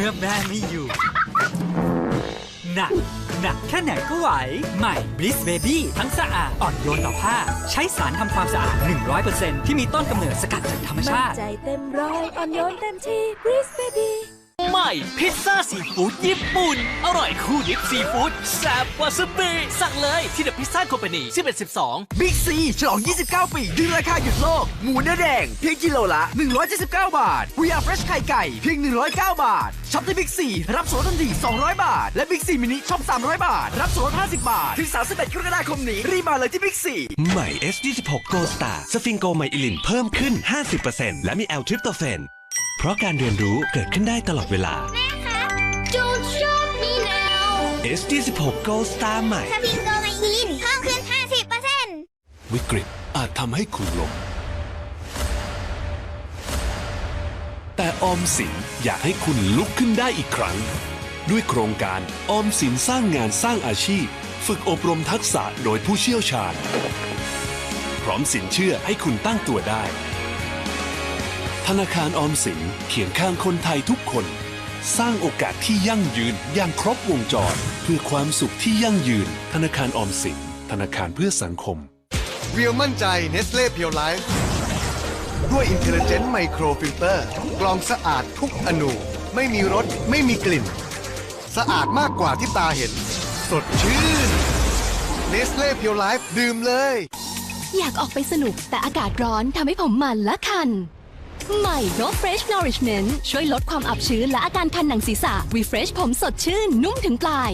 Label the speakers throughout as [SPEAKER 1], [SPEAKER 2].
[SPEAKER 1] มื่อแม่ไม่อยู่ หนัก หนักแค่ไหนก็ไหว ใหม่ Bliss Baby ทั้งสะอาด อ่อนโยนต่อผ้า ใช้สารทำความสะอาด 100%ที่มีต้นกำเนิดสกัดจากธรรม
[SPEAKER 2] มั่น
[SPEAKER 1] ชาติ
[SPEAKER 2] ใจเต็มร้อยอ่อนโยนเต็มที่ Bliss Baby
[SPEAKER 3] ใหม่ พิซซ่าซีฟู้ดญี่ปุ่น อร่อยคู่ดิบซีฟู้ดแซ่บวาซาบิสั่งเลยที่เดอะพิซซ่าคอมพานี11 12
[SPEAKER 4] บิ๊กซีฉลอง 29 ปีดึงราคาหยุดโลก หมูเนื้อแดง เพียงกิโลละ 179 บาทวีอาร์เฟรชไข่ไก่ เพียง 109 บาทช็อปที่บิ๊กซีรับส่วนลดทันที 200 บาท และบิ๊กซีมินิช็อป 300 บาท รับส่วนลด50 บาท ถึง 31กรกฎาคมนี้รีบมาเลยที่บิ๊กซี
[SPEAKER 5] ใหม่ S26 Gold Star สฟิงโกไมอิลินเพิ่มขึ้น 50%และมีแอลทริปโตเฟน เพราะการเรียนรู้เกิดขึ้นได้ตลอดเวลา
[SPEAKER 6] จูนชอบมีแนว
[SPEAKER 5] S26 Gold Star ใหม่
[SPEAKER 6] สปริงโกไมลินเพิ่มขึ้น 50%
[SPEAKER 7] วิกฤตอาจทำให้คุณล้มแต่ออมสินอยากให้คุณลุกขึ้นได้อีกครั้ง ด้วยโครงการออมสินสร้างงานสร้างอาชีพ ฝึกอบรมทักษะโดยผู้เชี่ยวชาญ พร้อมสินเชื่อให้คุณตั้งตัวได้ ธนาคารออมสินเคียงข้างคนไทยทุกคน สร้างโอกาสที่ยั่งยืนอย่างครบวงจร เพื่อความสุขที่ยั่งยืน ธนาคารออมสิน ธนาคารเพื่อสังคม
[SPEAKER 8] เรียวมั่นใจเนสเล่เพียวไลฟ์ด้วย Intelligent Micro Filter กรองสะอาดทุกอนูไม่มีรสไม่มีกลิ่น สะอาดมากกว่าที่ตาเห็น สดชื่นเนสเล่เพียวไลฟ์ดื่มเลย
[SPEAKER 2] อยากออกไปสนุกแต่อากาศร้อนทำให้ผมมันและคัน ใหม่ No Fresh Nourishment ช่วยลดความอับชื้นและอาการคันหนังศีรษะ Refresh ผมสดชื่น นุ่มถึงปลาย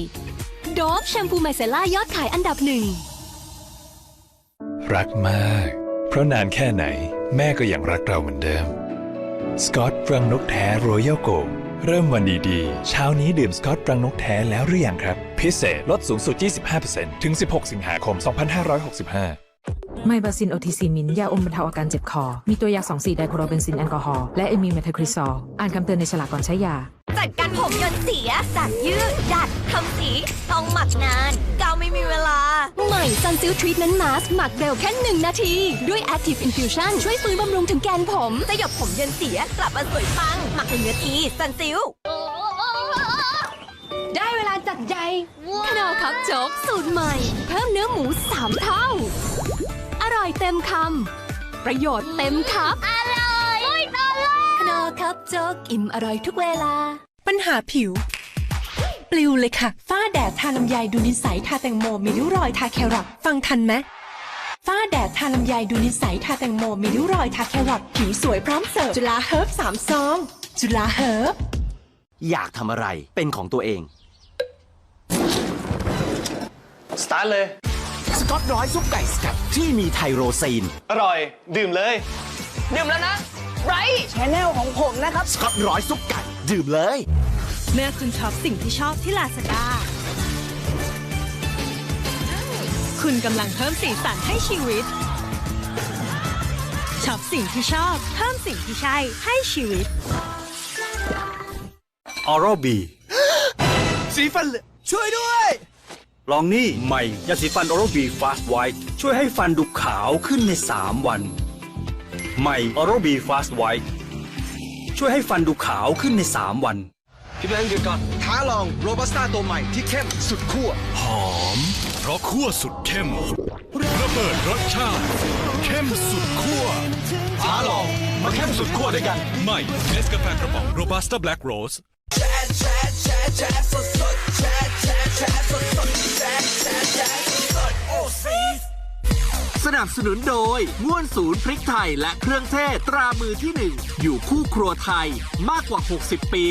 [SPEAKER 2] โดฟแชมพูไมเซล่ายอดขายอันดับหนึ่ง
[SPEAKER 9] รักมาก เพราะนานแค่ไหน แม่ก็ยังรักเราเหมือนเดิม สกอตรังนกแท้รอยัลโกเริ่มวันดีๆ เช้านี้ดื่มสกอตรังนกแท้แล้วหรือยังครับ พิเศษลดสูงสุด 25%ถึง 16 สิงหาคม 2565
[SPEAKER 10] ไมบาซินโอทีซีมิน ยาอมบรรเทาอาการเจ็บคอ มีตัวยา2 4ไดโครเบนซินแอลกอฮอล์และเอมีเมทาคริซอล อ่านคำเตือนในฉลากก่อนใช้ยา
[SPEAKER 6] จัดการผมยนต์เสียสักยืด ดัดทำสีต้องหมักนาน กาวไม่มีเวลา
[SPEAKER 2] ใหม่ Sunsil Treatment Mask หมักเร็วแค่หนึ่งนาที ด้วย Active Infusion ช่วยฟื้นบำรุงถึงแกนผม
[SPEAKER 6] สยบผมยนต์เสียกลับมาสวยปังหมักหนึ่งนาทีสันซิล
[SPEAKER 2] ได้เวลาจัดใหญ่ขนอครับโจ๊กสูตรใหม่ เพิ่มเนื้อหมู3เท่าอ ร่อยเต็มคำ ประโยชน์เต็มครับ
[SPEAKER 6] อร่อยอร่อย
[SPEAKER 2] ขนอครับโจ๊กอิ่มอร่อยทุกเวลา
[SPEAKER 11] ปัญหาผิว ปลิวเลยค่ะ ฝ้าแดดทาลำไยดูนิสัยทาแตงโมมีริ้วรอยทาแครอทฟังทันไหมฝ้าแดดทาลำไยดูนิสัยทาแตงโมมีริ้วรอยทาแครอทผิวสวยพร้อมเสิร์ฟจุฬาเฮิร์บสามซองจุฬาเฮิร์บ
[SPEAKER 4] อยากทำอะไรเป็นของตัวเอง
[SPEAKER 8] สตาร์ทเลย
[SPEAKER 4] ส กอตร้อยซุปไก่สกัดที่มีไทโรซีน
[SPEAKER 8] อร่อย ดื่มเลย
[SPEAKER 3] ดื่มแล้วนะไร
[SPEAKER 4] สกอตร้อยซุปไก่ดื่มเลย
[SPEAKER 11] เมื่อคุณช็อปสิ่งที่ชอบที่ลาซาด้าคุณกำลังเพิ่มสีสันให้ชีวิตช็อปสิ่งที่ชอบเพิ่มสิ่งที่ใช่ให้ชีวิต
[SPEAKER 1] ออร b บี
[SPEAKER 4] สีฟันเหลืองช่วยด้วย
[SPEAKER 1] ลองนี่ใหม่ยาสีฟันออร b บีฟาสต์ไวท์ช่วยให้ฟันดูขาวขึ้นใน 3 วัน ใหม่ออร b บีฟาสต์ไวท์ช่วยให้ฟันดูขาวขึ้นใน 3 วัน
[SPEAKER 8] พี่แบงค์หยุดก่อนท้าลองโรบัสต้าตัวใหม่ที่เข้มสุดขั้ว
[SPEAKER 7] หอม เพราะคั่วสุดเข้มระเบิดรสชาติ เข้มสุดขั้ว
[SPEAKER 8] ท้าลองมาเข้มสุดขั้วด้วยกัน
[SPEAKER 7] ใหม่เนสกาแฟกระป๋องโรบัสต้าแบล็กโรส
[SPEAKER 4] ส นับสนุนโดยง่วนศูนย์พริกไทยและเครื่องเทศตรามือที่หนึ่งอยู่คู่ครัวไทยมากกว่า 60 ปี